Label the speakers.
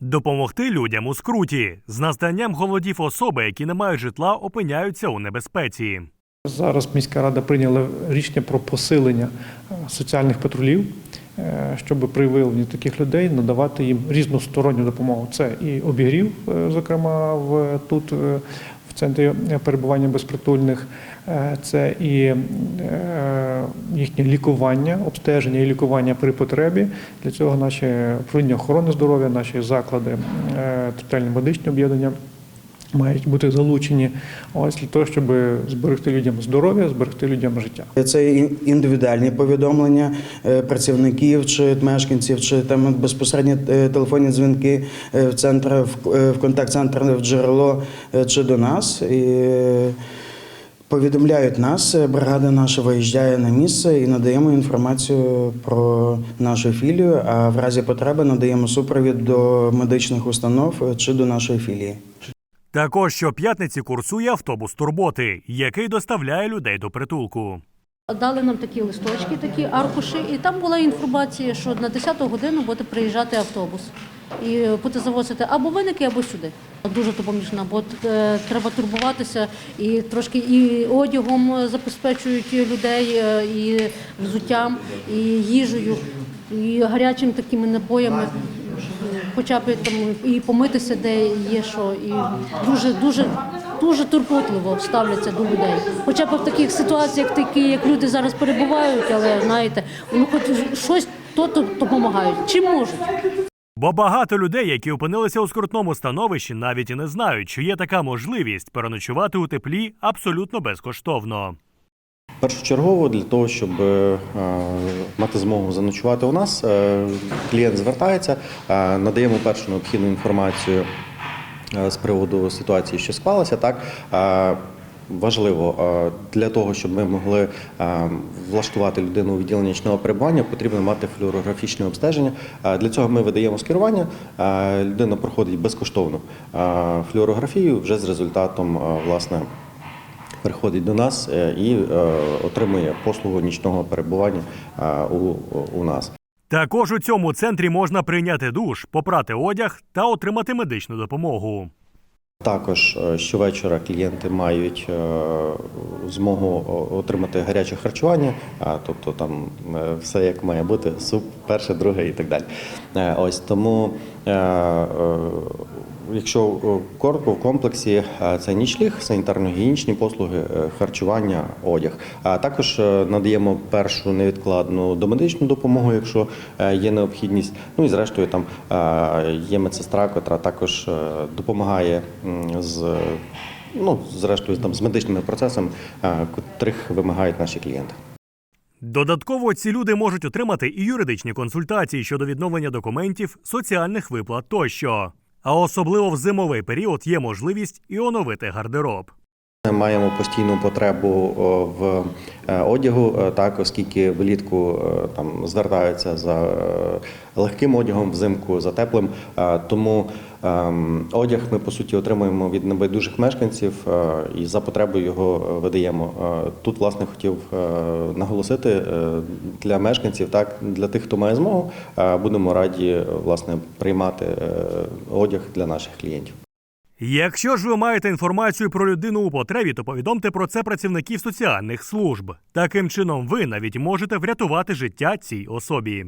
Speaker 1: Допомогти людям у скруті з настанням голодів особи, які не мають житла, опиняються у небезпеці.
Speaker 2: Зараз міська рада прийняла рішення про посилення е, соціальних патрулів, е, щоб при виявленні таких людей надавати їм різносторонню допомогу. Це і обігрів, е, зокрема, в тут центрі перебування безпритульних, е, це і е, їхнє лікування, обстеження і лікування при потребі. Для цього наші управління охорони здоров'я, наші заклади, територіальні медичні об'єднання мають бути залучені ось для того, щоб зберегти людям здоров'я, зберегти людям життя.
Speaker 3: Це індивідуальні повідомлення е, працівників чи мешканців, чи там безпосередньо е, телефонні дзвінки е, в центр в контакт-центр в джерело чи до нас. І повідомляють нас. Бригада наша виїжджає на місце і надаємо інформацію про нашу філію. А в разі потреби надаємо супровід до медичних установ чи до нашої філії.
Speaker 1: Також щоп'ятниці курсує автобус турботи, який доставляє людей до притулку.
Speaker 4: Дали нам такі листочки, такі аркуші, і там була інформація, що на 10 годину буде приїжджати автобус. І буде завозити або виники, або сюди. Дуже допоміжна, бо е, треба турбуватися і трошки і одягом забезпечують людей, е, і взуттям, і їжею, і гарячими такими напоями. Хоча б там і помитися, де є що, і дуже дуже дуже турботливо ставляться до людей. Хоча б в таких ситуаціях, такі як люди зараз перебувають, але знаєте, ну хоч щось то, допомагають. Чим можуть.
Speaker 1: Бо багато людей, які опинилися у скрутному становищі, навіть і не знають, що є така можливість переночувати у теплі абсолютно безкоштовно.
Speaker 5: Першочергово для того, щоб е, мати змогу заночувати у нас, е, клієнт звертається, е, надаємо першу необхідну інформацію е, з приводу ситуації, що склалася. Так Е, важливо е, для того, щоб ми могли е, влаштувати людину у відділення нічного перебування, потрібно мати флюорографічне обстеження. Е, Для цього ми видаємо скерування. Е, Людина проходить безкоштовну е, флюорографію вже з результатом е, власне приходить до нас е, і е, отримує послугу нічного перебування е, у, у нас.
Speaker 1: Також у цьому центрі можна прийняти душ, попрати одяг та отримати медичну допомогу.
Speaker 5: Також щовечора клієнти мають змогу отримати гаряче харчування, тобто там все як має бути, суп, перше, друге і так далі. Ось тому, якщо е, коротко в комплексі, е, це нічліг, санітарно-гігієнічні послуги, е, харчування, одяг. А також надаємо першу невідкладну домедичну допомогу, якщо є необхідність. Ну і зрештою там є медсестра, котра також допомагає з ну, зрештою там з медичними процесами, котрих вимагають наші клієнти.
Speaker 1: Додатково ці люди можуть отримати і юридичні консультації щодо відновлення документів, соціальних виплат тощо. А особливо в зимовий період є можливість і оновити гардероб.
Speaker 5: Ми маємо постійну потребу в е, одягу, е, так оскільки влітку е, там звертаються за легким одягом, взимку за теплим. Тому ем, одяг ми по суті отримуємо від небайдужих мешканців і за потребою його видаємо. Тут власне хотів наголосити для мешканців, так для тих, хто має змогу, будемо раді власне приймати одяг для наших клієнтів.
Speaker 1: Якщо ж ви маєте інформацію про людину у потребі, то повідомте про це працівників соціальних служб. Таким чином, ви навіть можете врятувати життя цій особі.